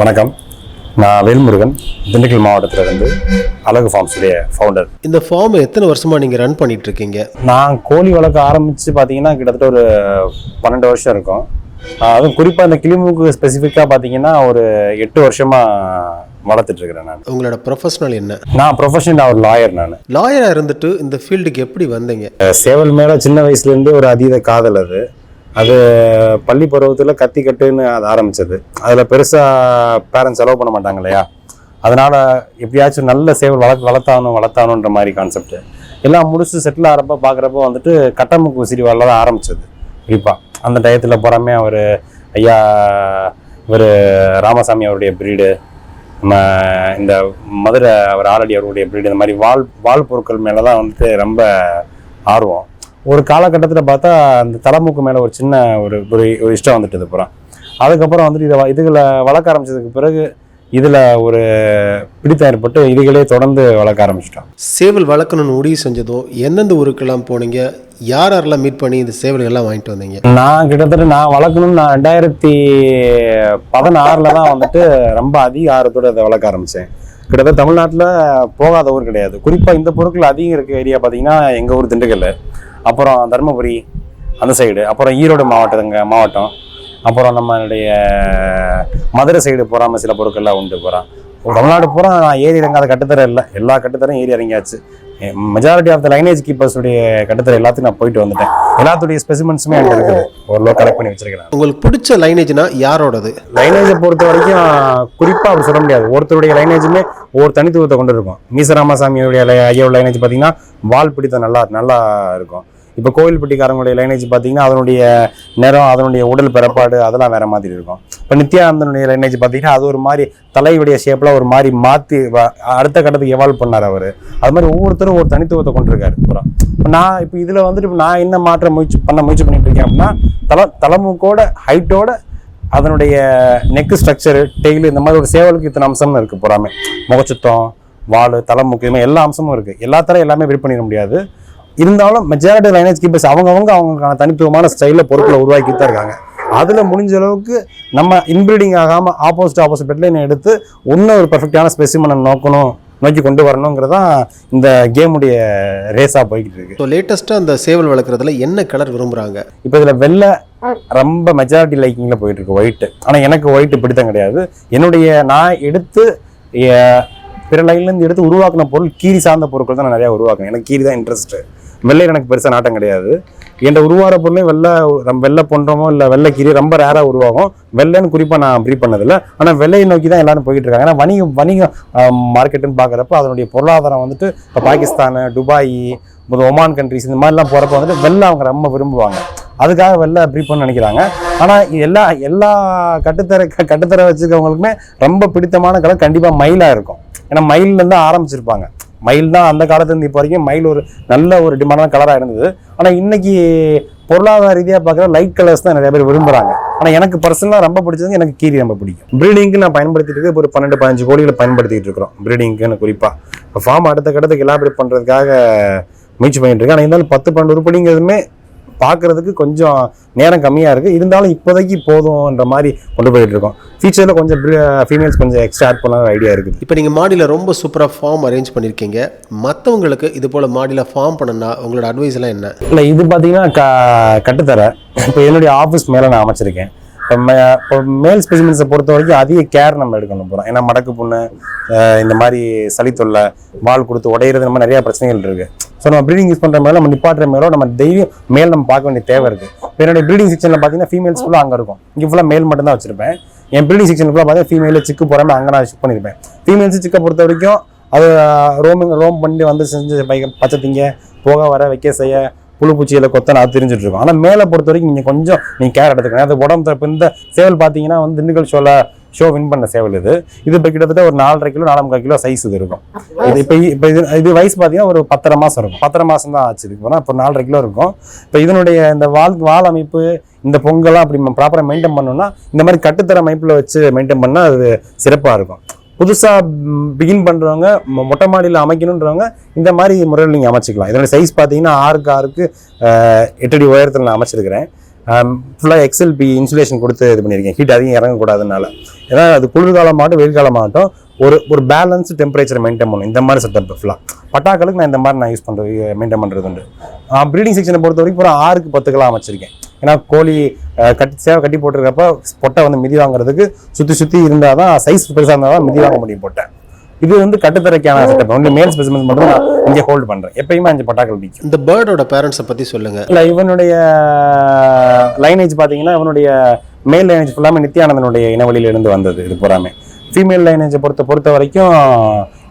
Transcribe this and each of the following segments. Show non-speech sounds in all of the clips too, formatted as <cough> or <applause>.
வணக்கம். நான் வேல்முருகன் திண்டுக்கல் மாவட்டத்தில் இருந்து அழகு ஃபார்ம்ஸுடைய ஃபவுண்டர் இந்த ஃபார்ம் எத்தனை வருஷமா நீங்க ரன் பண்ணிட்டு இருக்கீங்க நான் கோழி வளர்க்க ஆரம்பித்து பார்த்தீங்கன்னா கிட்டத்தட்ட ஒரு பன்னெண்டு வருஷம் இருக்கும். அதுவும் குறிப்பாக இந்த கிளிமுக்கு ஸ்பெசிஃபிக்காக பார்த்தீங்கன்னா ஒரு எட்டு வருஷமாக வளர்த்துட்டு இருக்கிறேன் நான். உங்களோட ப்ரொஃபஷனல் என்ன? நான் ப்ரொஃபஷன் ஒரு லாயர் நான். லாயரா இருந்துட்டு இந்த ஃபீல்டுக்கு எப்படி வந்தீங்க? சேவல் மேலே சின்ன வயசுலேருந்து ஒரு அதீத காதல் அது. அது பள்ளி பருவத்தில் கத்தி கட்டுன்னு அது ஆரம்பித்தது அதில் பெருசாக பேரண்ட்ஸ் செலவு பண்ண மாட்டாங்க இல்லையா? அதனால் எப்படியாச்சும் நல்ல சேவல் வளர்த்து வளர்த்தானும் வளர்த்தானுன்ற மாதிரி கான்செப்ட் எல்லாம் முடிச்சு செட்டில் ஆகிறப்ப பார்க்குறப்ப வந்துட்டு கட்டமுக்கு விசிறி வரல தான் ஆரம்பிச்சது. குறிப்பாக அந்த டயத்தில் புறமே அவர் ஐயா இவர் ராமசாமி அவருடைய பிரீடு நம்ம இந்த மதுரை அவர் ஆரடி அவருடைய பிரீடு இந்த மாதிரி வால் வால் பொருட்கள் மேலே தான் வந்துட்டு ரொம்ப ஆர்வம். ஒரு காலகட்டத்தில் பார்த்தா அந்த தலைமுக்கு மேலே ஒரு சின்ன ஒரு ஒரு இஷ்டம் வந்துட்டு அப்புறம் அதுக்கப்புறம் வந்துட்டு இதை இதுகளை வளர்க்க ஆரம்பிச்சதுக்கு பிறகு இதில் ஒரு பிடித்தம் ஏற்பட்டு இதுகளே தொடர்ந்து வளர்க்க ஆரம்பிச்சிட்டோம். சேவல் வளர்க்கணும்னு முடிவு செஞ்சதும் எந்தெந்த ஊருக்கெல்லாம் போனீங்க யார் யாரெல்லாம் மீட் பண்ணி இந்த சேவல் எல்லாம் வாங்கிட்டு வந்தீங்க? நான் கிட்டத்தட்ட நான் வளர்க்கணும்னு நான் ரெண்டாயிரத்தி பதினாறில் தான் வந்துட்டு ரொம்ப அதிக ஆர்வத்தோடு அதை வளர்க்க ஆரம்பித்தேன் கிட்டத்தட்ட தமிழ்நாட்டில் போகாத ஊர் கிடையாது. குறிப்பாக இந்த பொருட்கள் அதிகம் இருக்க ஏரியா பார்த்தீங்கன்னா எங்கள் ஊர் திண்டுக்கல் அப்புறம் தருமபுரி அந்த சைடு அப்புறம் ஈரோடு மாவட்டங்க மாவட்டம். அப்புறம் நம்மளுடைய மதுரை சைடு போகாமல் சில பொருட்கள்லாம் உண்டு போகிறான் தமிழ்நாடு பூரா நான் ஏறி இறங்காத கட்டுத்தர இல்லை. எல்லா கட்டுத்தரையும் ஏறி இறங்கியாச்சு. மெஜாரிட்டி ஆஃப் த லைனேஜ் கீப்பர்ஸுடைய கட்டுத்தரை எல்லாத்தையும் நான் போயிட்டு வந்துட்டேன். எல்லாத்துடைய ஸ்பெசிமெண்ட்ஸுமே என்கிட்ட இருக்குது. ஓரளவு கலெக்ட் பண்ணி வச்சிருக்கிறேன் உங்களுக்கு பிடிச்ச லைனேஜ்னா யாரோடது? லைனேஜை பொறுத்த வரைக்கும் குறிப்பாக அப்படி சொல்ல முடியாது. ஒருத்தருடைய லைனேஜுமே ஒரு தனித்துவத்தை கொண்டு இருக்கும் மீச ராமசாமியுடைய லை- ஐயாவோட லைனேஜ் பார்த்தீங்கன்னா வால் பிடித்தம் நல்லா நல்லா இருக்கும். இப்போ கோவில்பட்டிக்காரங்களுடைய லைனேஜ் பார்த்தீங்கன்னா அதனுடைய நிறம் அதனுடைய உடல் பிறப்பாடு அதெல்லாம் வேற மாதிரி இருக்கும். இப்போ நித்யானந்தனுடைய லைனேஜ் பார்த்தீங்கன்னா அது ஒரு மாதிரி தலையுடைய ஷேப்பில் ஒரு மாதிரி மாற்றி அடுத்த கட்டத்துக்கு எவால்வ் பண்ணார் அவர். அது மாதிரி ஒவ்வொருத்தரும் ஒரு தனித்துவத்தை கொண்டிருக்காரு பூரா. இப்போ நான் இப்போ இதில் வந்துட்டு இப்போ நான் என்ன மாற்ற முயற்சி பண்ண முயற்சி பண்ணிட்டு இருக்கேன் அப்படின்னா தலை தலைமுக்கோட ஹைட்டோட அதனுடைய நெக் ஸ்ட்ரக்சரு டெய்லு இந்த மாதிரி ஒரு சேவலுக்கு இத்தனை அம்சம்னு இருக்குது பூராமே. முகச்சுத்தம் வால் தலைமுக்கு இது மாதிரி எல்லா அம்சமும் இருக்குது எல்லா எல்லாமே வெயிட் பண்ணிட முடியாது. இருந்தாலும் மெஜாரிட்டி லைனேஜ் கீப்பர்ஸ் அவங்கவங்க அவங்களுக்கான தனித்துவமான ஸ்டைலில் பொருட்களை உருவாக்கிட்டு தான் இருக்காங்க. அதில் முடிஞ்ச அளவுக்கு நம்ம இன்பிரீடிங் ஆகாமல் ஆப்போசிட் ஆப்போசிட் பெட்லைன் எடுத்து இன்னும் ஒரு பெர்ஃபெக்டான ஸ்பெசிமனை நோக்கணும் நோக்கி கொண்டு வரணுங்கிறது தான் இந்த கேமுடைய ரேஸாக போய்கிட்டு இருக்கு. ஸோ லேட்டஸ்ட்டாக அந்த சேவல் வளர்க்குறதுல என்ன கலர் விரும்புகிறாங்க இப்போ இதில் வெள்ளை ரொம்ப மெஜாரிட்டி லைக்கிங்கில் போயிட்டு இருக்கு ஒயிட்டு ஆனால் எனக்கு ஒயிட்டு பிடித்தம் கிடையாது. என்னுடைய நான் எடுத்து பிற லைன்லேருந்து எடுத்து உருவாக்கின பொருள் கீரி சார்ந்த பொருட்கள் தான் நான் நிறையா உருவாக்குனேன். எனக்கு கீரி தான் இன்ட்ரெஸ்ட்டு வெள்ளை எனக்கு பெருசாக நாட்டம் கிடையாது. என்கிட்ட உருவாகிற பொருளையும் வெள்ளை நம்ம வெள்ளை பொன்றமோ இல்லை வெள்ளை கீரி ரொம்ப ரேராக உருவாகும். வெள்ளைன்னு குறிப்பாக நான் ப்ரீ பண்ணதில்லை. ஆனால் வெள்ளையை நோக்கி தான் எல்லாரும் போயிட்டு இருக்காங்க. ஏன்னா வணிகம் வணிகம் மார்க்கெட்டுன்னு பார்க்குறப்ப அதனுடைய பொருளாதாரம் வந்துட்டு இப்போ பாகிஸ்தான் துபாய் ஒமான் கண்ட்ரிஸ் இந்த மாதிரிலாம் போகிறப்ப வந்துட்டு வெள்ளை அவங்க ரொம்ப விரும்புவாங்க. அதுக்காக வெளில ப்ரீ பண்ண நினைக்கிறாங்க. ஆனால் எல்லா எல்லா கட்டுத்தர க- கட்டுத்தர வச்சுருக்கவங்களுக்குமே ரொம்ப பிடித்தமான கலர் கண்டிப்பாக மயிலாக இருக்கும். ஏன்னா மயில்லேருந்து ஆரம்பிச்சிருப்பாங்க. மயில் தான் அந்த காலத்துலேருந்து இப்போ வரைக்கும் மயில் ஒரு நல்ல ஒரு டிமாண்டான கலராக இருந்தது. ஆனால் இன்னைக்கு பொருளாதார ரீதியாக பார்க்குற லைட் கலர்ஸ் தான் நிறைய பேர் விரும்புகிறாங்க ஆனால் எனக்கு பர்சனலாக ரொம்ப பிடிச்சது எனக்கு கீரி ரொம்ப பிடிக்கும். ப்ரீடிங்க்கு நான் பயன்படுத்திட்டு இருக்கு ஒரு பன்னெண்டு பதினஞ்சு கோடியில் பயன்படுத்திட்டு இருக்கிறோம். ப்ரீடிங்க்குன்னு குறிப்பாக இப்போ ஃபார்ம் அடுத்த கட்டத்துக்கு எலாபரேட் பண்ணுறதுக்காக முயற்சி பண்ணிட்டு இருக்கேன். ஆனால் இருந்தாலும் பத்து பன்னெண்டு உருப்படிங்கிறதுமே பார்க்கறதுக்கு கொஞ்சம் நேரம் கம்மியாக இருக்குது இருந்தாலும் இப்போதைக்கு போதும்ன்ற மாதிரி கொண்டு போயிட்டு இருக்கோம். ஃபியூச்சரில் கொஞ்சம் ஃபீமேல்ஸ் கொஞ்சம் எக்ஸ்ட்ரா ஆட் பண்ண ஐடியா இருக்குது. இப்போ நீங்கள் மாடியில் ரொம்ப சூப்பராக ஃபார்ம் அரேஞ்ச் பண்ணியிருக்கீங்க மற்றவங்களுக்கு இது போல் மாடியில் ஃபார்ம் பண்ணனா உங்களோட எல்லாம் என்ன? இல்லை இது பார்த்தீங்கன்னா க கட்டுத்தர. இப்போ என்னுடைய ஆஃபீஸ் மேலே நான் அமைச்சிருக்கேன். இப்போ மேல் ஸ்பெசிமென்ஸை பொறுத்த வரைக்கும் அதிக கேர் நம்ம எடுக்கணும் போகிறோம் ஏன்னா மடக்கு புண்ணு இந்த மாதிரி சளி தொல்லை வால் கொடுத்து உடையிறது மாதிரி நிறையா பிரச்சனைகள் இருக்குது ஸோ நம்ம ப்ரீடிங் யூஸ் பண்ணுற மேலே நம்ம நிப்பாட்டுற மேலோ நம்ம தைரியம் மேல் நம்ம பார்க்க வேண்டிய தேவை இருக்குது இப்போ என்னோட ப்ரீடிங் செக்ஷனில் பார்த்தீங்கன்னா ஃபீமேல்ஸ் ஃபுல்லாக அங்கே இருக்கும். இங்கே ஃபுல்லாக மேல் மட்டும் தான் வச்சிருப்பேன். என் ப்ரீடிங் செக்ஷன் ஃபுல்லாக பார்த்தீங்கன்னா ஃபீமேல சிக்கு போகிறாம அங்கே நான் ஷிஃப்ட் பண்ணியிருப்பேன் ஃபீமேல்ஸ் சிக்கை பொறுத்த வரைக்கும் அது ரோமிங் ரோம் பண்ணி வந்து செஞ்சு பை- பச்சை திங்க போக வர வைக்க செய்ய புழு பூச்சியில் கொத்த அது தெரிஞ்சுட்டு இருக்கும். ஆனால் மேலே பொறுத்த வரைக்கும் நீங்கள் கொஞ்சம் நீங்கள் கேர் எடுத்துக்கணும். அது உடம்பு தரப்பு இந்த சேவல் பார்த்தீங்கன்னா வந்து திண்டுக்கல் சோலை ஷோ வின் பண்ண சேவல் இது. இது இப்போ கிட்டத்தட்ட ஒரு நாலரை கிலோ முக்கால் கிலோ சைஸ் இது இருக்கும். இது இப்போ இப்போ இது இது வயசு பார்த்தீங்கன்னா ஒரு பத்தரை மாதம் இருக்கும். பத்தரை மாதம் தான் ஆச்சு இதுக்கு போனால் இப்போ நாலரை கிலோ இருக்கும். இப்போ இதனுடைய இந்த வால் வால் அமைப்பு இந்த பொங்கலாம் அப்படி ப்ராப்பராக மெயின்டைன் பண்ணணும்னா இந்த மாதிரி கட்டுத்தர அமைப்பில் வச்சு மெயின்டைன் பண்ணால் அது சிறப்பாக இருக்கும். புதுசாக பிகின் பண்ணுறவங்க மொட்டை மாடியில் அமைக்கணுன்றவங்க இந்த மாதிரி முறையில் நீங்கள் அமைச்சிக்கலாம். இதோட சைஸ் பார்த்தீங்கன்னா ஆறுக்கு ஆறுக்கு அஹ், எட்டு அடி உயரத்தில் நான் அமைச்சிருக்கிறேன். ஃபுல்லாக எக்ஸ்எல்பி இன்சுலேஷன் கொடுத்து இது பண்ணியிருக்கேன் ஹீட் அதிகம் இறங்கக்கூடாதுனால. ஏன்னா அது குளிர்காலமாகட்டும் வெயில் காலமாகட்டும் ஒரு ஒரு பேலன்ஸ் டெம்பரேச்சர் மெயின்டைன் பண்ணும் இந்த மாதிரி செட்டப் ஃபுல்லாக பட்டாக்களுக்கு நான் இந்த மாதிரி நான் யூஸ் பண்ணுறது மெயின்டைன் பண்ணுறது உண்டு. ப்ரீடிங் செக்ஷனை பொறுத்த வரைக்கும் ஒரு ஆறுக்கு பத்துக்கெல்லாம் அமைச்சிருக்கேன். ஏன்னா கோழி கட்டி சேவை கட்டி போட்டிருக்கப்ப பொட்டை வந்து மிதி வாங்குறதுக்கு சுற்றி சுற்றி இருந்தால் தான் சைஸ் பெருசாக இருந்தால் தான் மிதி வாங்க முடியும் பொட்டை. இது வந்து கட்டுத்தரைக்கான செட்டப் ஒன்லி மேல் ஸ்பெசிமென்ஸ் மட்டும் நான் இங்கே ஹோல்ட் பண்ணுறேன் எப்பயுமே அஞ்சு பட்டாக்கள் நிற்கும் இந்த பேர்டோட பேரண்ட்ஸை பற்றி சொல்லுங்கள் இல்லை இவனுடைய லைனேஜ் பார்த்தீங்கன்னா இவனுடைய மேல் லைனேஜ் ஃபுல்லாமே நித்யானந்தனுடைய இனவழியில இருந்து வந்தது இது பூராமே. ஃபீமேல் லைனேஜை பொறுத்த பொறுத்த வரைக்கும்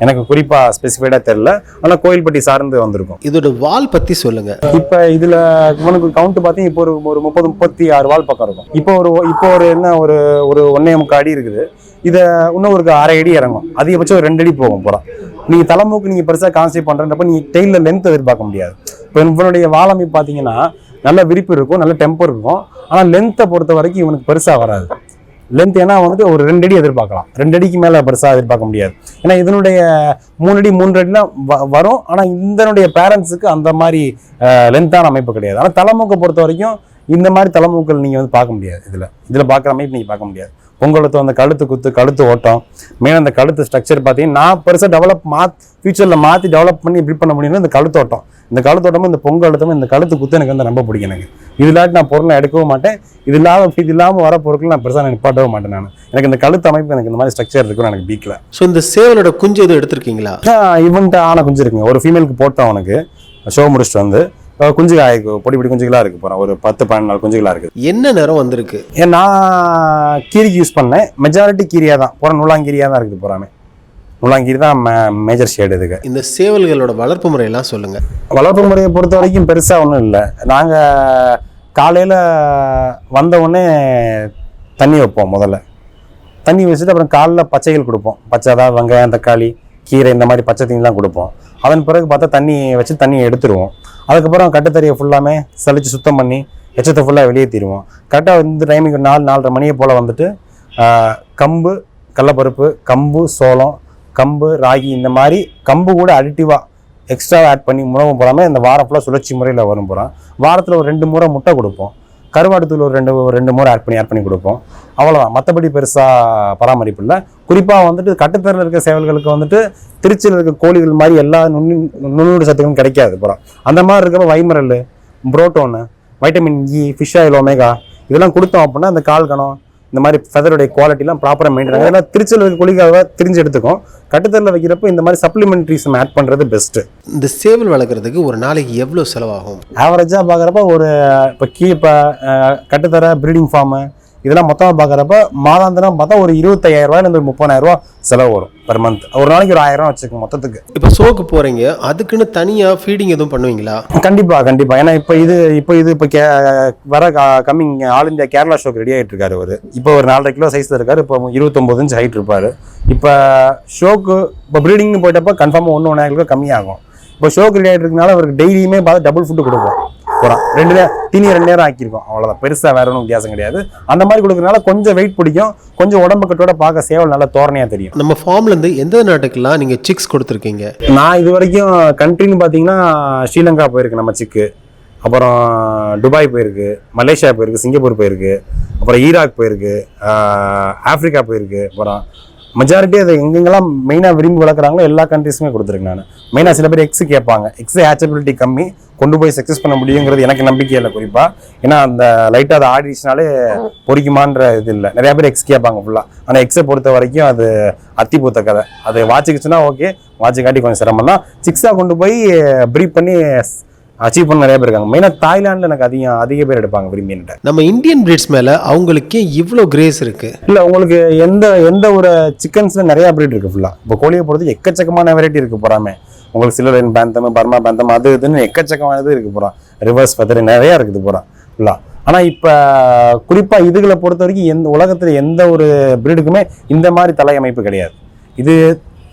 எனக்கு குறிப்பாக ஸ்பெசிஃபைடாக தெரில ஆனால் கோயில்பட்டி சார்ந்து வந்திருக்கும். இதோட வால் பற்றி சொல்லுங்கள் இப்போ இதில் இவனுக்கு கவுண்ட் பார்த்தீங்கன்னா இப்போ ஒரு ஒரு முப்பது முப்பத்தி ஆறு வால் பக்கம் இருக்கும். இப்போ ஒரு இப்போ ஒரு என்ன ஒரு ஒரு ஒன்னே முக்கால் அடி இருக்குது. இதை இன்னும் ஒரு அரை அடி இறங்கும். அதிகபட்சம் ஒரு ரெண்டு அடி போகும் போகிறோம் நீங்கள் தலைமுக்கு நீங்கள் பெருசாக கான்செப்ட் பண்ணுறப்ப நீங்கள் டெய்லில் லென்த் எதிர்பார்க்க முடியாது. இப்போ இவனுடைய வாழமை பார்த்தீங்கன்னா நல்ல விரிப்பு இருக்கும் நல்ல டெம்பர் இருக்கும். ஆனால் லென்த்தை பொறுத்த வரைக்கும் இவனுக்கு பெருசாக வராது. லென்த் ஏன்னா வந்துட்டு ஒரு ரெண்டு அடி எதிர்பார்க்கலாம். ரெண்டு அடிக்கு மேலே பெருசாக எதிர்பார்க்க முடியாது. ஏன்னா இதனுடைய மூணு அடி மூன்று அடிலாம் வ- வரும். ஆனால் இதனுடைய பேரண்ட்ஸுக்கு அந்த மாதிரி லென்த்தான அமைப்பு கிடையாது. ஆனால் தலைமுக்கை பொறுத்த வரைக்கும் இந்த மாதிரி தலைமுக்கள் நீங்கள் வந்து பார்க்க முடியாது இதில். இதில் பார்க்குற அமைப்பு நீங்கள் பார்க்க முடியாது. பொங்கலத்து அந்த கழுத்து குத்து கழுத்து ஓட்டம் மெயின் அந்த கழுத்து ஸ்ட்ரக்சர் பார்த்தீங்கன்னா நான் பெருசாக டெவலப் மா ஃபியூச்சரில் மாற்றி டெவலப் பண்ணி பில்ட் பண்ண முடியும்னா இந்த கழுத்தோட்டம் இந்த கழுத்தோட்டமும் இந்த பொங்கலத்தமும் இந்த கழுத்து குத்து எனக்கு வந்து ரொம்ப பிடிக்கும் எனக்கு. இது இல்லாட்டி நான் பொருளை எடுக்கவும் மாட்டேன். இது இல்லாம இது இல்லாமல் வர பொருட்கள் நான் பெருசாக நிப்பாட்டவும் மாட்டேன் நான். எனக்கு இந்த கழுத்து அமைப்பு எனக்கு இந்த மாதிரி ஸ்ட்ரக்சர் இருக்கும் எனக்கு பீக்கில். ஸோ இந்த சேவலோட குஞ்சு எதுவும் எடுத்திருக்கீங்களா? இவன்ட்ட ஆன குஞ்சு இருக்குங்க. ஒரு ஃபீமேலுக்கு போட்டோம் அவனுக்கு. ஷோ முடிச்சுட்டு வந்து குஞ்சு ஆயிருக்கு பொடி பொடி குஞ்சுகளாக இருக்கு போகிறேன் ஒரு பத்து நாள் குஞ்சுகளாக இருக்குது என்ன நிறம் வந்திருக்கு? ஏன் நான் கீரிக்கு யூஸ் பண்ணேன் மெஜாரிட்டி கீரியாக தான் போகிற நுழாங்கீரியாக தான் இருக்குது போகிறாமே நுழாங்கீரி தான் மேஜர் ஷேடு இதுக்கு. இந்த சேவல்களோட வளர்ப்பு முறையெல்லாம் சொல்லுங்கள் வளர்ப்பு முறையை பொறுத்த வரைக்கும் பெருசாக ஒன்றும் இல்லை. நாங்கள் காலையில் வந்த உடனே தண்ணி வைப்போம் முதல்ல. தண்ணி வச்சுட்டு அப்புறம் காலைல பச்சைகள் கொடுப்போம். பச்சை அதாவது வெங்காயம் தக்காளி கீரை இந்த மாதிரி பச்சை தண்ணிலாம் கொடுப்போம். அதன் பிறகு பார்த்தா தண்ணி வச்சு தண்ணியை எடுத்துருவோம். அதுக்கப்புறம் கட்டத்தறியை ஃபுல்லாமே சளிச்சு சுத்தம் பண்ணி எச்சத்தை ஃபுல்லாக வெளியே தீருவோம் கரெக்டாக வந்து டைமிங் நாலு நாலரை மணியை போல் வந்துட்டு கம்பு கடலப்பருப்பு கம்பு சோளம் கம்பு ராகி இந்த மாதிரி கம்பு கூட அடிட்டிவாக எக்ஸ்ட்ரா ஆட் பண்ணி உணவு போகாமல் இந்த வாரம் ஃபுல்லாக சுழற்சி முறையில் வரும் போகிறோம் வாரத்தில் ஒரு ரெண்டு முறை முட்டை கொடுப்போம். கருவாடு தூள் ஒரு ரெண்டு ரெண்டு முறை ஆட் பண்ணி ஆட் பண்ணி கொடுப்போம். அவ்வளோதான் மற்றபடி பெருசாக பராமரிப்பு இல்லை. குறிப்பாக வந்துட்டு கட்டுத்தரில் இருக்க சேவல்களுக்கு வந்துட்டு திருச்சியில் இருக்க கோழிகள் மாதிரி எல்லா நுண்ணு நுண்ணுடு சத்துக்களும் கிடைக்காது அப்புறம் அந்த மாதிரி இருக்கப்ப வைமரல் புரோட்டோனு vitamin E fish oil omega இதெல்லாம் கொடுத்தோம் அப்படின்னா அந்த கால் கணம் இந்த மாதிரி ஃபெதருடைய குவாலிட்டிலாம் ப்ராப்பராக மெயின்டைன் திருச்சியில் இருக்க கோழிக்காக திரிஞ்சு எடுத்துக்கும். கட்டுத்தரில் வைக்கிறப்ப இந்த மாதிரி சப்ளிமெண்ட்ரிஸ் நம்ம ஆட் பண்ணுறது பெஸ்ட்டு இந்த சேவல் வளர்க்குறதுக்கு ஒரு நாளைக்கு எவ்வளோ செலவாகும்? ஆவரேஜாக பார்க்குறப்ப ஒரு இப்போ கீ இப்போ கட்டுத்தர ப்ரீடிங் ஃபார்மு இதெல்லாம் மொத்தமாக பார்க்குறப்ப மாதாந்திரம் பார்த்தா ஒரு இருபத்தையாயிரம் ரூபாயிலேருந்து ஒரு முப்பதாயிரம் ரூபா செலவு வரும் பெர் மந்த் ஒரு நாளைக்கு ஒரு ஆயிரம் ரூபா வச்சுக்கோங்க மொத்தத்துக்கு. இப்போ ஷோக்கு போகிறீங்க அதுக்குன்னு தனியாக ஃபீடிங் எதுவும் பண்ணுவீங்களா? கண்டிப்பாக கண்டிப்பாக ஏன்னா இப்போ இது இப்போ இது இப்போ கே வர கம்மிங் ஆல் இந்தியா கேரளா ஷோக்கு ரெடி ஆகிட்டு இருக்காரு அவர். இப்போ ஒரு நாலரை கிலோ சைஸில் இருக்காரு இப்போ இருபத்தொம்போது இன்ச் ஹைட் இருப்பார். இப்போ ஷோக்கு இப்போ ப்ரீடிங்னு போயிட்டப்ப கன்ஃபார்மாக ஒன்று ஒன்றரை கிலோ கம்மியாகும். இப்போ ஷோக்கு ரெடி ஆகிட்டு இருக்கனால அவருக்கு டெய்லியுமே பார்த்து டபுள் ஃபுட்டு கொடுப்போம் போகிறோம் ரெண்டு நேரம் தீனி ரெண்டு நேரம் ஆக்கியிருக்கோம். அவ்வளோதான் பெருசாக வேற ஒன்றும் வித்தியாசம் கிடையாது. அந்த மாதிரி கொடுக்கறனால கொஞ்சம் வெயிட் பிடிக்கும். கொஞ்சம் உடம்பு கட்டோட பார்க்க சேவல் நல்லா தோரணையாக தெரியும். நம்ம ஃபார்ம்லேருந்து எந்த நாட்டுக்கெல்லாம் நீங்கள் சிக்ஸ் கொடுத்துருக்கீங்க? நான் இது வரைக்கும் கண்ட்ரின்னு பார்த்தீங்கன்னா ஸ்ரீலங்கா போயிருக்கு நம்ம சிக்கு அப்புறம் துபாய் போயிருக்கு மலேசியா போயிருக்கு சிங்கப்பூர் போயிருக்கு அப்புறம் ஈராக் போயிருக்கு ஆஹ் ஆப்பிரிக்கா போயிருக்கு அப்புறம் மெஜாரிட்டி அது எங்கெங்கெல்லாம் மெயினாக விரும்பி வளர்க்குறாங்களோ எல்லா கண்ட்ரிஸுமே கொடுத்துருக்கேன் நான். மெயினாக சில பேர் எக்ஸ் கேட்பாங்க. எக்ஸ் ஹேச்சபிலிட்டி கம்மி கொண்டு போய் சக்ஸஸ் பண்ண முடியுங்கிறது எனக்கு நம்பிக்கை இல்லை குறிப்பாக ஏன்னா அந்த லைட்டாக அது ஆடிச்சுனாலே பொறிக்குமான்ற இது இல்லை. நிறையா பேர் எக்ஸ் கேட்பாங்க ஃபுல்லாக ஆனால் எக்ஸை பொறுத்த வரைக்கும் அது அத்தி பூத்த கதை. அது வாட்சிக்குச்சுன்னா ஓகே வாட்சி காட்டி கொஞ்சம் சிரமம் தான் சிக்ஸாக கொண்டு போய் ப்ரீப் பண்ணி அச்சீவ் பண்ண நிறைய பேர் இருக்காங்க. மெயினாக தாய்லாண்டில் எனக்கு அதிகம் அதிக பேர் எடுப்பாங்க விரும்பி என்கிட்ட. நம்ம இந்தியன் பிரீட்ஸ் மேலே அவங்களுக்கே இவ்வளோ கிரேஸ் இருக்குது இல்லை உங்களுக்கு எந்த எந்த ஒரு சிக்கன்ஸில் நிறையா breed இருக்குது ஃபுல்லாக இப்போ கோழியை பொறுத்து எக்கச்சக்கமான வெரைட்டி இருக்குது போகிறாமே உங்களுக்கு சிலரன் பேந்தம் பர்மா பேந்தம் அது இதுன்னு எக்கச்சக்கமானது இருக்குது போகிறோம் ரிவர்ஸ் ஃபெதர் நிறையா இருக்குது போகிறோம் ஃபுல்லாக ஆனால் இப்போ குறிப்பாக இதுகளை பொறுத்த வரைக்கும் எந்த உலகத்தில் எந்த ஒரு பிரீடுக்குமே இந்த மாதிரி தலையமைப்பு கிடையாது. இது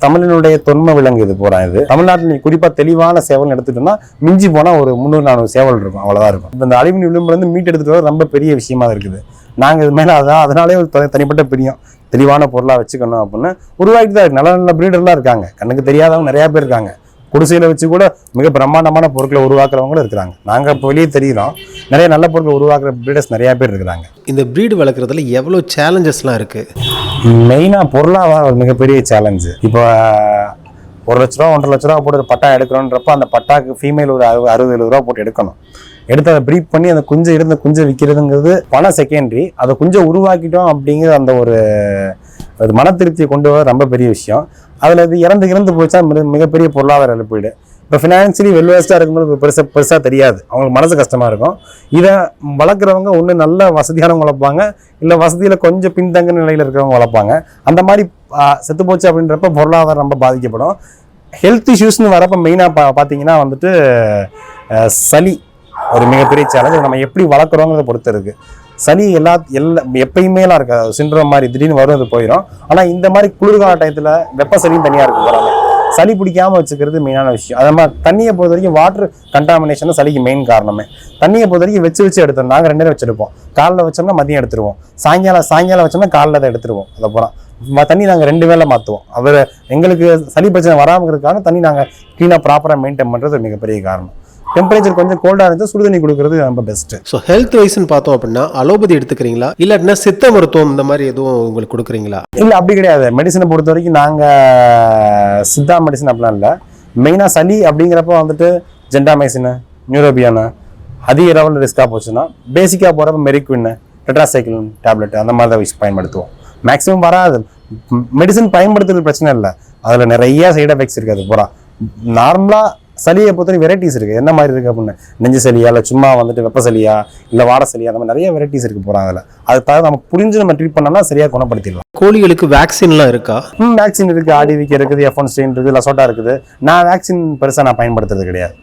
தமிழனுடைய தொன்ம விலங்கு இது போகிறான் இது. தமிழ்நாட்டில் நீ குறிப்பாக தெளிவான சேவல் எடுத்துட்டோம்னா மிஞ்சி போனால் ஒரு முந்நூறு நானூறு சேவல் இருக்கும். அவ்வளோதான் இருக்கும். இப்போ இந்த அழிவின் விளிம்புலேருந்து மீட் எடுத்துகிட்டு வர ரொம்ப பெரிய விஷயமா இருக்குது. நாங்கள் இது மேலே அதான் அதனாலே ஒரு தனிப்பட்ட பிரியம். தெளிவான பொருளாக வச்சுக்கணும் அப்படின்னு. உருவாக்கிட்டு தான் நல்ல நல்ல பிரீடர்லாம் இருக்காங்க. கண்ணுக்கு தெரியாதவங்க நிறையா பேர் இருக்காங்க. குடிசையில் வச்சு கூட மிக பிரம்மாண்டமான பொருட்களை உருவாக்குறவங்களும் இருக்கிறாங்க. நாங்கள் இப்போ வெளியே தெரியுறோம். நிறைய நல்ல பொருட்களை உருவாக்குற பிரீடர்ஸ் நிறையா பேர் இருக்கிறாங்க. இந்த ப்ரீடு வளர்க்குறதுல எவ்வளோ சேலஞ்சஸ்லாம் இருக்குது மெயினாக பொருளாதாரம் ஒரு மிகப்பெரிய சேலஞ்சு இப்போ ஒரு லட்ச ரூபா ஒன்றரை லட்ச ரூபா போட்டு ஒரு பட்டா எடுக்கிறோன்றப்போ அந்த பட்டாக்கு ஃபீமேல் ஒரு அறுபது அறுபது எழுபது ரூபா போட்டு எடுக்கணும். எடுத்து அதை ப்ரீப் பண்ணி அந்த குஞ்சை இருந்த குஞ்சை விற்கிறதுங்கிறது பண செகண்டரி அதை குஞ்சை உருவாக்கிட்டோம் அப்படிங்கிற அந்த ஒரு ஒரு மன திருப்தியை கொண்டு வர ரொம்ப பெரிய விஷயம். அதில் இது இறந்து இறந்து போச்சா மிக- மிகப்பெரிய பொருளாதார இழப்பீடு. இப்போ ஃபினான்ஷியலி வெல்வேஸ்டாக இருக்கும்போது பெருசாக பெருசாக தெரியாது. அவங்களுக்கு மனசு கஷ்டமாக இருக்கும். இதை வளர்க்குறவங்க ஒன்று நல்ல வசதியானவங்க வளர்ப்பாங்க. இல்லை வசதியில் கொஞ்சம் பின்தங்க நிலையில் இருக்கிறவங்க வளர்ப்பாங்க. அந்த மாதிரி செத்து போச்சு அப்படின்றப்ப பொருளாதாரம் ரொம்ப பாதிக்கப்படும். ஹெல்த் இஷ்யூஸ்னு வரப்போ மெயினாக பா பார்த்தீங்கன்னா வந்துட்டு சளி ஒரு மிகப்பெரிய சேலஞ்ச் நம்ம எப்படி வளர்க்குறோங்கிறத பொறுத்து இருக்குது சளி எல்லா எல்லா எப்பயுமேலாம் இருக்காது. சிண்ட்ரோம் மாதிரி திடீர்னு வரும் அது போயிடும் ஆனால் இந்த மாதிரி குளிர்கால டயத்தில் வெப்ப சளியும் தனியாக இருக்கும் போகிறாங்க சளி பிடிக்காம வச்சுக்கிறது மெயினான விஷயம். அது மாதிரி தண்ணியை பொறுத்த வரைக்கும் வாட்டர் கண்டாமினேஷன் சளிக்கு மெயின் காரணமே. தண்ணியை பொறுத்த வரைக்கும் வச்சு வச்சு எடுத்தோம். நாங்கள் ரெண்டு நேரம் வச்சிருப்போம். காலைல வச்சோம்னா மதியம் எடுத்துருவோம். சாயங்காலம் சாயங்காலம் வச்சோம்னா காலைல அதை எடுத்துருவோம். அதை பூரா தண்ணி நாங்கள் ரெண்டு வேளை மாற்றுவோம் அவர் எங்களுக்கு சளி பிரச்சனை வராமல் இருக்கிறதுக்காக தண்ணி நாங்கள் க்ளீனாக ப்ராப்பராக மெயின்டைன் பண்ணுறது மிகப்பெரிய காரணம். டெம்பரேச்சர் கொஞ்சம் கோல்டாக இருந்துச்சு சுடுதண்ணி கொடுக்கறது ரொம்ப பெஸ்ட்டு ஸோ ஹெல்த் வைஸ்னு பார்த்தோம் அப்படின்னா அலோபதி எடுத்துக்கிறீங்களா? இல்லாட்டினா சித்த மருத்துவம் இந்த மாதிரி எதுவும் உங்களுக்கு கொடுக்குறீங்களா? இல்லை அப்படி கிடையாது. மெடிசனை பொறுத்த வரைக்கும் நாங்கள் சித்தா மெடிசன் அப்படிலாம் இல்லை. மெயினாக சளி அப்படிங்கிறப்ப வந்துட்டு ஜென்டாமைசின் நியூரோபியானு அதிக லெவலில் ரிஸ்க்காக போச்சுன்னா பேசிக்காக போகிறப்ப மெரிக்வின் டெட்ராசைக்கிளின் டேப்லெட் அந்த மாதிரி தான் யூஸ் பயன்படுத்துவோம். மேக்ஸிமம் வராது. மெடிசன் பயன்படுத்துறது பிரச்சனை இல்லை. அதில் நிறைய சைடு எஃபெக்ட்ஸ் இருக்குது அது பூரா. நார்மலாக சளியை பொறுத்தவரை வெரைட்டிஸ் இருக்குது என்ன மாதிரி இருக்குது அப்படின்னு? நெஞ்சு சளியா இல்லை சும்மா வந்துட்டு வெப்ப சளியா இல்லை வாட சளியா அந்த மாதிரி நிறைய வெரைட்டிஸ் இருக்குது போகிறாங்க அதில். அது தவிர நம்ம புரிஞ்சு நம்ம ட்ரீட் பண்ணோம்னா சரியாக குணப்படுத்திடலாம். கோழிகளுக்கு வேக்சின்லாம் இருக்கா? ம் வேக்சின் இருக்குது ஆடிவிக்கு இருக்குது எஃப் ஒன் ஸ்ட்ரெயின் இருக்குது லசோட்டா இருக்குது. நான் வேக்சின் பெருசாக நான் பயன்படுத்துறது கிடையாது.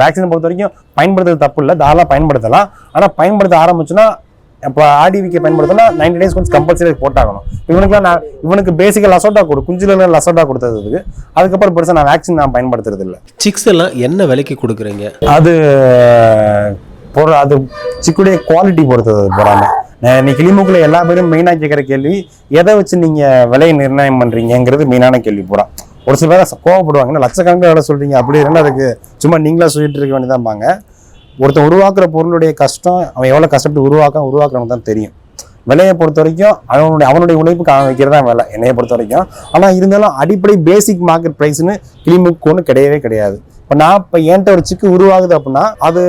வேக்சினை பொறுத்த வரைக்கும் பயன்படுத்துறது தப்பு இல்லை. தாராளமாக பயன்படுத்தலாம். ஆனால் பயன்படுத்த ஆரம்பிச்சுன்னா இப்போ ஆடிவிக்கு பயன்படுத்தினா நைன்டி டேஸ் கொஞ்சம் கம்பல்சரி போட்டாகணும். இவனுக்குலாம் நான் இவனுக்கு பேசிக்காக லசோட்டா கொடு குஞ்சுல லசோட்டா கொடுத்ததுக்கு அதுக்கப்புறம் பெருசாக நான் வேக்சின் நான் பயன்படுத்துறது இல்லை சிக்ஸ் எல்லாம் என்ன விலைக்கு கொடுக்குறீங்க? அது பொருள் அது சிக்குடைய குவாலிட்டி பொறுத்தது போறாம நீ கிளிமுக்கில் எல்லா பேரும் மெயினாக கேட்குற கேள்வி எதை வச்சு நீங்கள் விலையை நிர்ணயம் பண்ணுறீங்கிறது மெயினான கேள்வி பூரா. ஒரு சில பேர் கோவப்படுவாங்க லட்சக்கணக்கில் வேலை சொல்கிறீங்க அப்படி இருந்தால் அதுக்கு சும்மா நீங்களா சொல்லிட்டு இருக்க வேண்டியதாம்பாங்க ஒருத்தன் உருவாக்குற பொருளுடைய கஷ்டம் அவன் எவ்வளோ கஷ்டப்பட்டு உருவாக்க உருவாக்குறவங்க தான் தெரியும். விலையை பொறுத்த வரைக்கும் அவனுடைய அவனுடைய உழைப்புக்கு அவன் வைக்கிறதா விலை என்னைய பொறுத்த வரைக்கும். ஆனால் இருந்தாலும் அடிப்படை பேசிக் மார்க்கெட் ப்ரைஸ்னு கிளிமுக்கு ஒன்று கிடையவே கிடையாது. இப்போ நான் இப்போ என்கிட்ட ஒரு சிக்கு உருவாகுது அப்படின்னா அது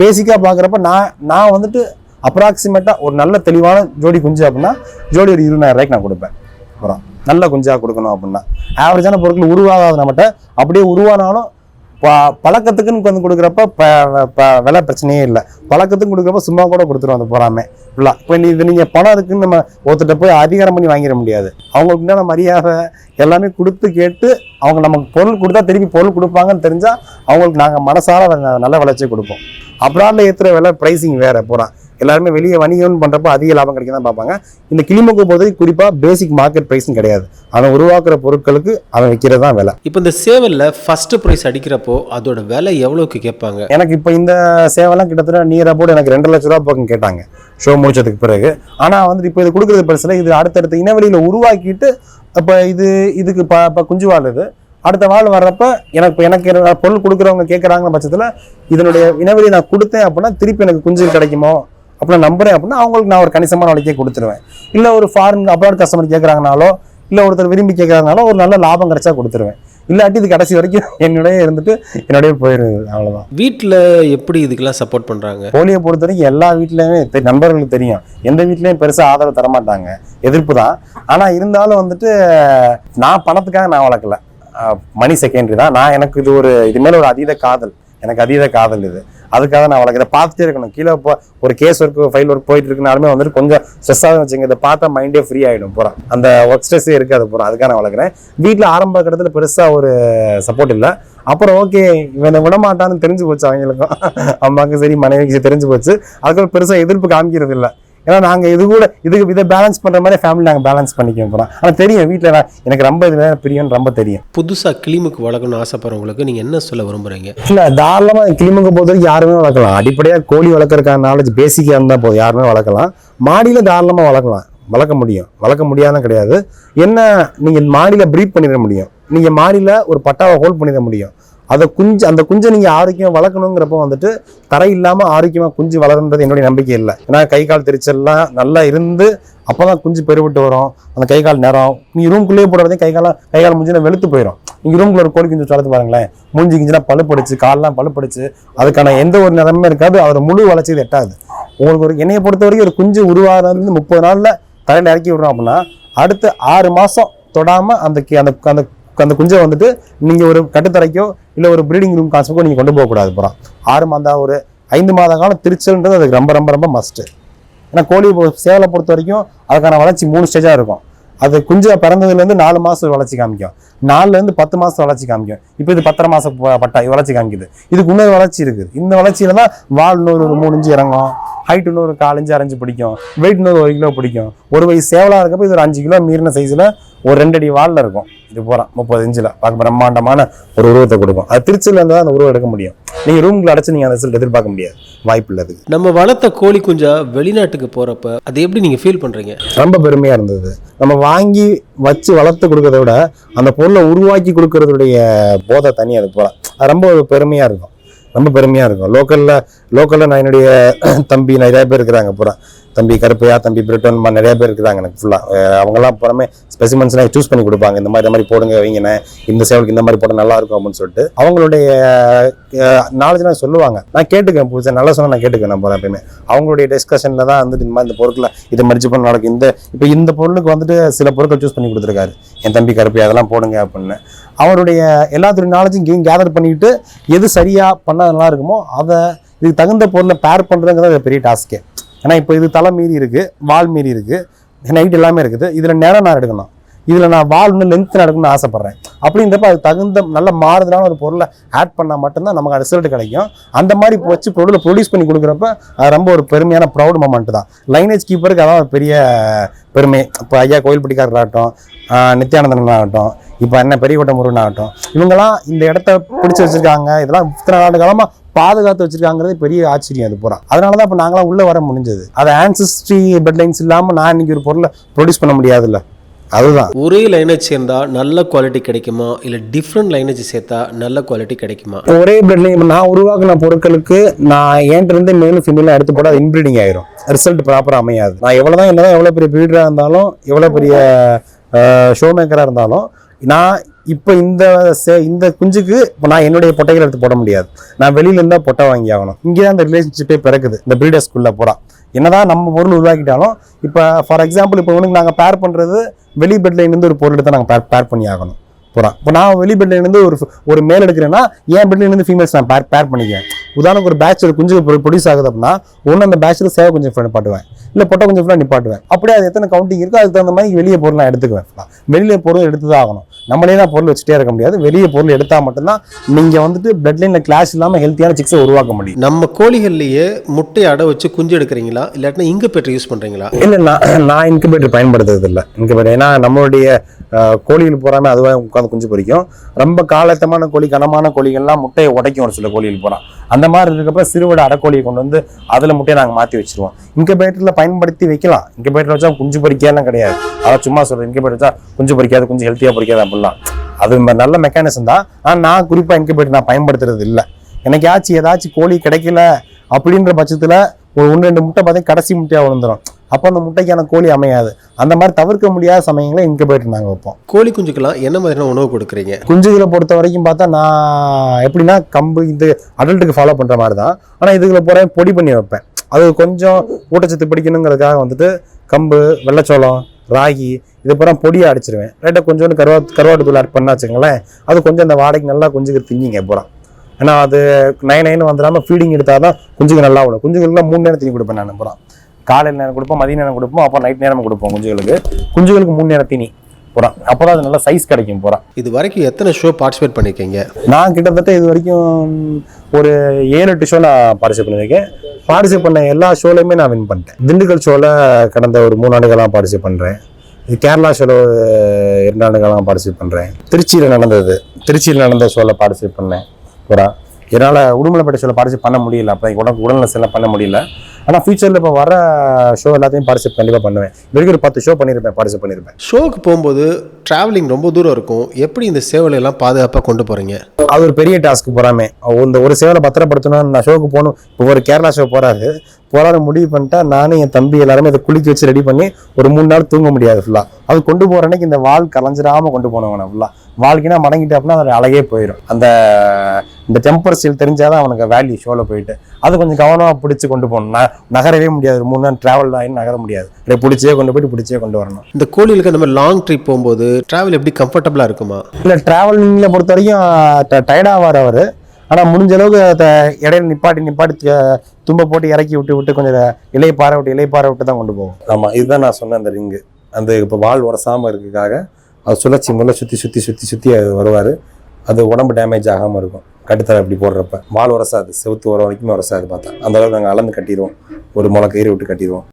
பேசிக்காக பார்க்குறப்ப நான் நான் வந்துட்டு அப்ராக்சிமேட்டாக ஒரு நல்ல தெளிவான ஜோடி குஞ்சு அப்படின்னா ஜோடி ஒரு இருபதாயிரம் ரூபாய்க்கு நான் கொடுப்பேன். அப்புறம் நல்ல குஞ்சாக கொடுக்கணும் அப்படின்னா. ஆவரேஜான பொருட்கள் உருவாகாது நம்மகிட்ட. அப்படியே உருவானாலும் பழக்கத்துக்குன்னு வந்து கொடுக்குறப்ப ப- ப- விலை பிரச்சனையே இல்லை. பழக்கத்துக்கு கொடுக்குறப்ப சும்மா கூட கொடுத்துருவோம் அந்த பொறாமை. ஃபுல்லாக இப்போ இது நீங்கள் பணம் இருக்குன்னு நம்ம ஒருத்தர்கிட்ட போய் அதிகாரம் பண்ணி வாங்கிட முடியாது. அவங்களுக்கு உண்டான மரியாதை எல்லாமே கொடுத்து கேட்டு அவங்க நமக்கு பொருள் கொடுத்தா திருப்பி பொருள் கொடுப்பாங்கன்னு தெரிஞ்சால் அவங்களுக்கு நாங்கள் மனசார அதை நல்ல விளைச்சி கொடுப்போம். அப்ராடில் ஏற்றுற விலை ப்ரைஸிங் வேறு போகிறான் எல்லாருமே வெளியே வணிகம்னு பண்ணுறப்போ அதிக லாபம் கிடைக்க தான் பார்ப்பாங்க. இந்த கிளிமுக்கு பொறுத்தவரைக்கும் குறிப்பாக பேசிக் மார்க்கெட் ப்ரைஸ்னு கிடையாது. அவன் உருவாக்குற பொருட்களுக்கு அவன் விற்கிறது தான் விலை. இப்போ இந்த சேவலில் ஃபர்ஸ்ட் ப்ரைஸ் அடிக்கிறப்போ அதோட விலை எவ்வளோக்கு கேட்பாங்க? எனக்கு இப்போ இந்த சேவைலாம் கிட்டத்தட்ட நியர் அபவுட் எனக்கு ரெண்டு லட்ச ரூபா பக்கம் கேட்டாங்க. ஷோ முடிச்சதுக்கு பிறகு. ஆனால் வந்துட்டு இப்போ இது கொடுக்குறது பெருசில் இது அடுத்தடுத்த இனவெளியில் உருவாக்கிட்டு இப்போ இது இதுக்கு இப்போ இப்போ குஞ்சு வாழுது அடுத்த வாழ் வர்றப்ப எனக்கு எனக்கு பொருள் கொடுக்குறவங்க கேட்குறாங்க பட்சத்தில் இதனுடைய இனவெளி நான் கொடுத்தேன் அப்படின்னா திருப்பி எனக்கு குஞ்சு கிடைக்குமோ? அப்படி நான் நம்புறேன் அப்படின்னா அவங்களுக்கு நான் ஒரு கணிசமான விலைக்கே கொடுத்துருவேன். இல்லை ஒரு ஃபாரின் அப்ராட் கஸ்டமர் கேட்குறாங்கனாலோ இல்லை ஒருத்தர் விரும்பி கேட்குறாங்கனாலோ ஒரு நல்ல லாபம் கிடைச்சா கொடுத்துருவேன். இல்லாட்டி இது கடைசி வரைக்கும் <laughs> என்னுடைய இருந்துட்டு என்னுடைய போயிருது அவ்வளோதான் வீட்டில் எப்படி இதுக்கெல்லாம் சப்போர்ட் பண்ணுறாங்க கோழியை பொறுத்த வரைக்கும் எல்லா வீட்லயுமே நண்பர்களுக்கு தெரியும். எந்த வீட்லயும் பெருசா ஆதரவு தர மாட்டாங்க எதிர்ப்பு தான். ஆனா இருந்தாலும் வந்துட்டு நான் பணத்துக்காக நான் வளர்க்கல. மணி செகண்டரி தான். நான் எனக்கு இது ஒரு இது மேல ஒரு அதீத காதல். எனக்கு அதீத காதல் இது. அதுக்காக நான் வளர்க்க இதை பார்த்துட்டே இருக்கணும். கீழே இப்போ ஒரு கேஸ் ஒர்க் ஃபைல் ஒர்க் போயிட்டு இருக்குனாலுமே வந்துட்டு கொஞ்சம் ஸ்ட்ரெஸ்ஸாக வச்சுங்க இதை பார்த்தா மைண்டே ஃப்ரீ ஆகிடும் பூரா. அந்த ஒர்க் ஸ்ட்ரெஸ்ஸே இருக்காது பூரா. அதுக்காக நான் வளர்க்குறேன். வீட்டில் ஆரம்ப கட்டத்தில் பெருசாக ஒரு சப்போர்ட் இல்லை. அப்புறம் ஓகே இவனை விட மாட்டான்னு தெரிஞ்சு போச்சு அவங்களுக்கும். அம்மாவுக்கும் சரி மனைவிக்கு சரி தெரிஞ்சு போச்சு. அதுக்கப்புறம் பெருசாக எதிர்ப்பு காமிக்கிறது இல்லை ஏன்னா நாங்கள் இது கூட இதுக்கு இதை பேலன்ஸ் பண்ணுற மாதிரி ஃபேமிலி நாங்கள் பேலன்ஸ் பண்ணிக்க போகிறோம் ஆனால் தெரியும் வீட்டில் எனக்கு ரொம்ப இது பிரியம்னு ரொம்ப தெரியும். புதுசாக கிளிமுக்கு வளர்க்கணும்னு ஆசைப்படுறவங்களுக்கு நீங்கள் என்ன சொல்ல விரும்புகிறீங்க இல்லை தாராளமாக கிளிமுக பொறுத்த வரைக்கும் யாருமே வளர்க்கலாம். அடிப்படையாக கோழி வளர்க்குறதுக்கான நாலேஜ் பேசிக்காக இருந்தால் போதும் யாருமே வளர்க்கலாம். மாடியில் தாராளமாக வளர்க்கலாம். வளர்க்க முடியும். வளர்க்க முடியாதுன்னு கிடையாது. என்ன நீங்கள் மாடியில் ப்ரீட் பண்ணிட முடியும். நீங்கள் மாடியில் ஒரு பட்டாவை ஹோல்ட் பண்ணிட முடியும். அதை குஞ்சு அந்த குஞ்சை நீங்கள் ஆரோக்கியம் வளர்க்கணுங்கிறப்போ வந்துட்டு தரை இல்லாமல் ஆரோக்கியமாக குஞ்சு வளருன்றது என்னுடைய நம்பிக்கை இல்லை. ஏன்னா கை கால் திரிச்சல்லாம் நல்லா இருந்து அப்போ தான் குஞ்சு பெருவிட்டு வரும். அந்த கை கால் நேரம் நீங்கள் ரூம்குள்ளேயே போடுறதே கை காலம் கை கால் முஞ்சினா வெளுத்து போயிடும் நீங்கள் ரூம்குள்ள ஒரு கோழி குஞ்சு வளர்த்து பாருங்களேன். மூஞ்சி கிஞ்சினா பழுப்படிச்சு கால்லாம் பழுப்படிச்சு அதுக்கான எந்த ஒரு நிறமே இருக்காது. அதோட முழு வளர்ச்சி எட்டாது. உங்களுக்கு ஒரு என்னையை பொறுத்த வரைக்கும் ஒரு குஞ்சு உருவாகிறது முப்பது நாளில் தரையில் இறக்கி விடுறோம் அப்படின்னா அடுத்த ஆறு மாதம் தொடாமல் அந்த கி- அந்த அந்த அந்த குஞ்சை வந்துட்டு நீங்கள் ஒரு கட்டுத்தரைக்கோ இல்லை ஒரு ப்ரீடிங் ரூம் காசுக்கோ நீங்கள் கொண்டு போகக்கூடாது கூடாது அப்புறம் ஆறு மாதம் ஒரு ஐந்து மாத காலம் திருச்சல்ன்றது அதுக்கு ரொம்ப ரொம்ப ரொம்ப மஸ்ட்டு ஏன்னா கோழி சேவலை பொறுத்த வரைக்கும் அதுக்கான வளர்ச்சி மூணு ஸ்டேஜாக இருக்கும். அது குஞ்சு பிறந்ததுலேருந்து நாலு மாதம் வளர்ச்சி காமிக்கும். நாலுலேருந்து பத்து மாதம் வளர்ச்சி காமிக்கும். இப்போ இது பத்தரை மாதம் பட்டா வளர்ச்சி காமிக்குது. இதுக்கு இன்னொரு வளர்ச்சி இருக்குது. இந்த வளர்ச்சியில தான் வால் இன்னொரு ஒரு மூணு இஞ்சு இறங்கும். ஹைட் இன்னொரு காலஞ்சு அரைஞ்சு பிடிக்கும். வெயிட் இன்னொரு ஒரு கிலோ பிடிக்கும். ஒரு வயசு சேவலாக இருக்கப்போ இது ஒரு அஞ்சு கிலோ மீறின சைஸில் ஒரு ரெண்டு அடி வாலில் இருக்கும். இது போகிறா முப்பது இன்ச்சில். பார்க்க பிரம்மாண்டமான ஒரு உருவத்தை கொடுக்கும். அது திருச்சியில் இருந்தால் அந்த உருவம் எடுக்க முடியும். நீங்கள் ரூம்குள்ள அடைச்சு நீங்கள் அந்த ரிசல்ட் எதிர்பார்க்க முடியாது. வாய்ப்பு இல்லை அதுக்கு. நம்ம வளர்த்த கோழி குஞ்சா வெளிநாட்டுக்கு போகிறப்ப அது எப்படி நீங்கள் ஃபீல் பண்ணுறீங்க ரொம்ப பெருமையாக இருந்தது. நம்ம வாங்கி வச்சு வளர்த்து கொடுக்கறத விட அந்த பொருளை உருவாக்கி கொடுக்கறதுடைய போதை தனி அது போல. அது ரொம்ப பெருமையாக இருக்கும். ரொம்ப பெருமையாக இருக்கும். லோக்கலில் லோக்கலில் நான் என்னுடைய தம்பி நிறைய பேர் இருக்கிறாங்க பூரா தம்பி கருப்பையா தம்பி பிரிட்டன் நிறைய பேர் இருக்கிறாங்க எனக்கு ஃபுல்லாக அவங்கெல்லாம் புறமே ஸ்பெசிமென்ஸ்லாம் சூஸ் பண்ணி கொடுப்பாங்க. இந்த மாதிரி இந்த மாதிரி போடுங்க வைங்கண்ணே. இந்த சேவலுக்கு இந்த மாதிரி போட நல்லா இருக்கும் அப்படின்னு சொல்லிட்டு. அவங்களுடைய நாலேஜ்லாம் சொல்லுவாங்க. நான் கேட்டுக்கேன் புதுசாக நல்லா சொன்னால் நான் கேட்டுக்கேன் நான் போகிறேன் எப்பயுமே. அவங்களுடைய டிஸ்கஷனில் தான் வந்துட்டு இந்த மாதிரி இந்த பொருட்களை இதை மடிச்சு பண்ண நடக்கும். இந்த இப்போ இந்த பொருளுக்கு வந்துட்டு சில பொருட்கள் சூஸ் பண்ணி கொடுத்துருக்காரு. என் தம்பி கருப்பி அதெல்லாம் போடுங்க அப்படின்னு. அவருடைய எல்லாத்துடைய நாலேஜும் கேம் கேதர் பண்ணிக்கிட்டு எது சரியாக பண்ணால் நல்லா இருக்குமோ அதை இதுக்கு தகுந்த பொருளை பேர் பண்ணுறதுங்கிறது பெரிய டாஸ்க்கே ஏன்னா இப்போ இது தலை மீறி இருக்கு வால் மீறி இருக்குது நைட் எல்லாமே இருக்குது. இதில் நேரம் நான் எடுக்கணும். இதில் நான் வால் இன்னும் லென்த் நடக்கணும்னு ஆசைப்பட்றேன். அப்படின்றப்ப அது தகுந்த நல்ல மாறுதலான ஒரு பொருளை ஆட் பண்ணால் மட்டும்தான் நமக்கு ரிசல்ட் கிடைக்கும். அந்த மாதிரி வச்சு பொருளை ப்ரொடியூஸ் பண்ணி கொடுக்குறப்ப அது ரொம்ப ஒரு பெருமையான ப்ரௌட் மொமெண்ட் தான். லைனேஜ் கீப்பருக்கு அதான் ஒரு பெரிய பெருமை. இப்போ ஐயா கோயில்பட்டிக்காரர் ஆகட்டும் நித்யானந்தன் ஆகட்டும் இப்போ என்ன பெரியகோட்டை முருகன் ஆகட்டும் இவங்கெல்லாம் இந்த இடத்த பிடிச்சி வச்சுருக்காங்க. இதெல்லாம் இத்தனை ஆண்டு காலமாக பாதுகாத்து வச்சிருக்காங்கிறது பெரிய ஆச்சரியம் அது போகிறோம் அதனால தான் இப்போ நாங்களாம் உள்ளே வர முடிஞ்சது. அது ஆன்சிஸ்ட்ரி பெட்லைன்ஸ் இல்லாமல் நான் இன்னைக்கு ஒரு பொருளை ப்ரொடியூஸ் பண்ண முடியாதுல்ல. அதுதான். ஒரே லைனேஜ் சேர்ந்தா நல்ல குவாலிட்டி கிடைக்குமா? இல்லை டிஃப்ரெண்ட் லைனேஜ் சேர்த்தா நல்ல குவாலிட்டி கிடைக்குமா? ஒரே பிளட்லைன் நான் உருவாக்குன பொருட்களுக்கு நான் என்கிட்ட இருந்து மேலும் ஃபீமேலும் எடுத்து போட இன்ப்ரீடிங் ஆயிரும். ரிசல்ட் ப்ராப்பராக அமையாது. நான் எவ்வளோ தான் என்னதான் எவ்வளோ பெரிய ப்ரீடராக இருந்தாலும் எவ்வளோ பெரிய ஷோ மேக்கராக இருந்தாலும் நான் இப்போ இந்த சே- இந்த குஞ்சுக்கு இப்போ நான் என்னுடைய பொட்டைகளை எடுத்து போட முடியாது. நான் வெளியில இருந்தா பொட்டை வாங்கி ஆகணும். இங்கே தான் அந்த ரிலேஷன்ஷிப்பே பிறக்குது. இந்த ப்ரீடர்ஸ்குள்ளே பூரா என்னதான் நம்ம பொருள் உருவாக்கிட்டாலும் இப்போ ஃபார் எக்ஸாம்பிள் இப்போ உனக்கு நாங்கள் பேர் பண்ணுறது வெளி பெட்லைன்லேருந்து ஒரு பொருள் எடுத்தால் நாங்கள் பேர் பேர் பண்ணி ஆகணும். போகிறோம் இப்போ நான் வெளி பெட்லைன்லேருந்து ஒரு ஒரு மேல் எடுக்கிறேன்னா என் பெட்லைன்லேருந்து ஃபீமேல்ஸ் நான் பேர் பேர் பண்ணிக்கிறேன் உதாரணத்துக்கு ஒரு பேட்ச் ஒரு குஞ்சு ப்ரொடியூஸ் ஆகுது அப்படின்னா ஒன்று அந்த பேட்சில் சேவை கொஞ்சம் ஃபுல்லாக நிப்பாட்டுவேன். இல்லை பொட்டை கொஞ்சம் ஃபுல்லாக நிப்பாட்டுவேன். அப்படியே அது எத்தனை கவுண்டிங் இருக்கோ அதுக்கு தகுந்த மாதிரி வெளியே பொருள் நான் எடுத்துக்குவேன். வெளியே பொருள் எடுத்து தான் ஆகணும். நம்மளே தான் பொருள் வச்சுட்டே இருக்க முடியாது. வெளியே பொருள் எடுத்தால் மட்டும்தான் நீங்கள் வந்துட்டு பிளட் லைனில் கிளாஸ் இல்லாமல் ஹெல்த்தியான சிக்ஸை உருவாக்க முடியும். நம்ம கோழிகள்லேயே முட்டையை அடை வச்சு குஞ்சு எடுக்கிறீங்களா? இல்லாட்டினா பெற்று யூஸ் பண்ணுறீங்களா இல்லை நான் நான் இன்குபேட்டர் பயன்படுத்துறது இல்லை. இன்குபேட்டர் ஏன்னா நம்மளுடைய கோழிகள் பூராமே அதுவாக உட்காந்து குஞ்சு பொரிக்கும். ரொம்ப காலத்தமான கோழி கனமான கோழிகள்லாம் முட்டையை உடைக்கும் ஒரு சில கோழிகள் பூரா. அந்த மாதிரி இருக்கப்ப சிறுவிட அடக்கோழியை கொண்டு வந்து அதில் முட்டையை நாங்கள் மாற்றி வச்சிருவோம். இன்குபேட்டரில் பயன்படுத்தி வைக்கலாம். இன்குபேட்டர் வச்சா குஞ்சு பொரிக்காலாம் கிடையாது. அதான் சும்மா சொல்கிறேன் இன்குபேட்டர் வச்சா குஞ்சு பொரிக்காது கொஞ்சம் ஹெல்த்தியாக பொரிக்காது அப்படிலாம். அது நல்ல மெக்கானிசம் தான். ஆனால் நான் குறிப்பாக இன்குபேட்டர் நான் பயன்படுத்துறது இல்லை. ஆச்சு ஏதாச்சும் கோழி கிடைக்கல அப்படின்ற பட்சத்தில் ஒரு ஒன்று ரெண்டு முட்டை பார்த்தா கடைசி முட்டையாக விழுந்துரும். அப்போ அந்த முட்டைக்கான கோழி அமையாது. அந்த மாதிரி தவிர்க்க முடியாத சமயங்களில் இன்குபேட்டர் நாங்கள் வைப்போம் கோழி குஞ்சுக்கெல்லாம் என்ன மாதிரியான உணவு கொடுக்குறீங்க? குஞ்சுகளை பொறுத்த வரைக்கும் பார்த்தா நான் எப்படின்னா கம்பு இது அடல்ட்டுக்கு ஃபாலோ பண்ணுற மாதிரி தான் ஆனால் இதுகளை போகிற பொடி பண்ணி வைப்பேன். அது கொஞ்சம் ஊட்டச்சத்து பிடிக்கணுங்கிறதுக்காக வந்துட்டு கம்பு வெள்ளைச்சோளம் ராகி இது பூரா பொடியாக அடிச்சிருவேன். ரைட்டாக கொஞ்சோண்டு கருவா கருவாட்டு தூள் ஆட் பண்ணா வச்சுங்களேன் அது கொஞ்சம் அந்த வாடகைக்கு நல்லா குஞ்சுக்கு திங்கிங்க பூரா. ஏன்னா அது நைன் நைன் வந்துடாமல் ஃபீடிங் எடுத்தால் தான் குஞ்சுக்கு நல்லா விடும் குஞ்சுகளுக்குலாம் மூணு நேரம் தீனி கொடுப்பேன் நான் பூரா. காலையில் நேரம் கொடுப்போம் மதிய நேரம் கொடுப்போம் அப்போ நைட் நேரம் கொடுப்போம் குஞ்சுகளுக்கு. குஞ்சுகளுக்கு மூணு நேரம் தீனி பூரா அப்போ தான் அது நல்லா சைஸ் கிடைக்கும் பூரா இது வரைக்கும் எத்தனை ஷோ பார்ட்டிசிபேட் பண்ணியிருக்கீங்க நான் கிட்டத்தட்ட இது வரைக்கும் ஒரு ஏழு எட்டு ஷோவில் பார்ட்டிசிபேட் பண்ணியிருக்கேன் பார்ட்டிசிபேட் பண்ண எல்லா ஷோலையுமே நான் வின் பண்ணிட்டேன். திண்டுக்கல் ஷோவில் கடந்த ஒரு மூணு ஆண்டுகளாக பார்ட்டிசிபேட் பண்ணுறேன் இது கேரளா ஷோவில் இரண்டு ஆண்டுகளாக பார்ட்டிசிபேட் பண்ணுறேன் திருச்சியில் நடந்தது. திருச்சியில் நடந்த ஷோவில் பார்ட்டிசிபேட் பண்ணேன். பூரா என்னால் உடுமலைப்பேட்டை ஷோவில் பார்ட்டிசிபேட் பண்ண முடியல. அப்போ உடம்பு உடல்நல செல்லாம் பண்ண முடியல. ஆனால் ஃபியூச்சரில் இப்போ வர ஷோ எல்லாத்தையும் பார்ட்டிசிபேட் கண்டிப்பாக பண்ணுவேன். இது வரைக்கும் ஒரு பத்து ஷோ பண்ணியிருப்பேன் பார்ட்டிசிபேட் பண்ணியிருப்பேன் ஷோக்கு போகும்போது ட்ராவலிங் ரொம்ப தூரம் இருக்கும். எப்படி இந்த சேவலை எல்லாம் பாதுகாப்பாக கொண்டு போகிறீங்க அது ஒரு பெரிய டாஸ்க்கு போகிறாமே இந்த ஒரு சேவலை பத்திரப்படுத்தணும் நான் ஷோக்கு போகணும். இப்போ ஒரு கேரளா ஷோ போகிறாரு போகிறாரு முடிவு பண்ணிட்டா நானும் என் தம்பி எல்லாருமே அதை குளிக்க வச்சு ரெடி பண்ணி ஒரு மூணு நாள் தூங்க முடியாது ஃபுல்லாக அது கொண்டு போகிற அன்னைக்கு இந்த வால் கலைஞ்சிடாம கொண்டு போனவன் நான் ஃபுல்லாக வாழ்க்கைனா மடங்கிட்டு அப்படின்னா அதோட அழகே போயிடும் அந்த இந்த டெம்பர் ஸ்டீல் தெரிஞ்சாதான் அவனுக்கு வேல்யூ ஷோவில் போயிட்டு அது கொஞ்சம் கவனமாக பிடிச்சி கொண்டு போகணும். நகரவே முடியாது. ஒரு மூணு நாள் ட்ராவல் ஆகி நகர முடியாது. அப்படியே பிடிச்சே கொண்டு போயிட்டு பிடிச்சே கொண்டு வரணும். இந்த கோழிகளுக்கு அந்த மாதிரி லாங் ட்ரிப் போகும்போது ட்ராவல் எப்படி கம்ஃபர்டபுளாக இருக்குமா? இல்லை ட்ராவலிங்கில் பொறுத்த வரைக்கும் டயர்டாவார் அவர். ஆனால் முடிஞ்ச அளவுக்கு த- இடையில நிப்பாட்டி நிப்பாட்டி தும்ப போட்டு இறக்கி விட்டு விட்டு கொஞ்சம் இலையை பாறை விட்டு இலையை பாறை விட்டு தான் கொண்டு போவோம். ஆமாம் இதுதான் நான் சொன்ன அந்த ரிங்கு அந்த இப்போ வால் உரசாமல் இருக்கக்காக அது சுழற்சி முதல்ல சுற்றி சுற்றி சுற்றி சுற்றி அது வருவார். அது உடம்பு டேமேஜ் ஆகாமல் இருக்கும். கட்டுத்தலை அப்படி போடுறப்ப. வால் உரசாது. செவுத்து வர வரைக்குமே உரசாது பார்த்தா. அந்த அளவுக்கு நாங்கள் அளந்து கட்டிடுவோம். ஒரு முளை கயிறு விட்டு கட்டிடுவோம்.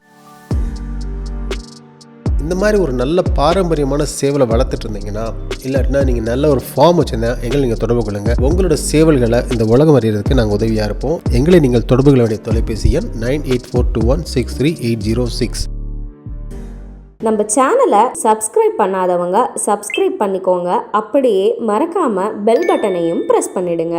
இந்த மாதிரி ஒரு நல்ல பாரம்பரியமான சேவலை வளர்த்துட்டு இருந்தீங்கன்னா இல்லாட்டினா நீங்கள் நல்ல ஒரு ஃபார்ம் வச்சுருந்தா எங்களை நீங்கள் தொடர்பு கொள்ளுங்க. உங்களோட சேவல்களை இந்த உலகம் அறியறதுக்கு நாங்கள் உதவியாக இருப்போம். எங்களை நீங்கள் தொடர்பு கொள்ள வேண்டிய தொலைபேசி எண் nine eight four two one six three eight zero six. நம்ம சேனலை சப்ஸ்கிரைப் பண்ணாதவங்க சப்ஸ்கிரைப் பண்ணிக்கோங்க. அப்படியே மறக்காமல் பெல் பட்டனையும் ப்ரெஸ் பண்ணிடுங்க.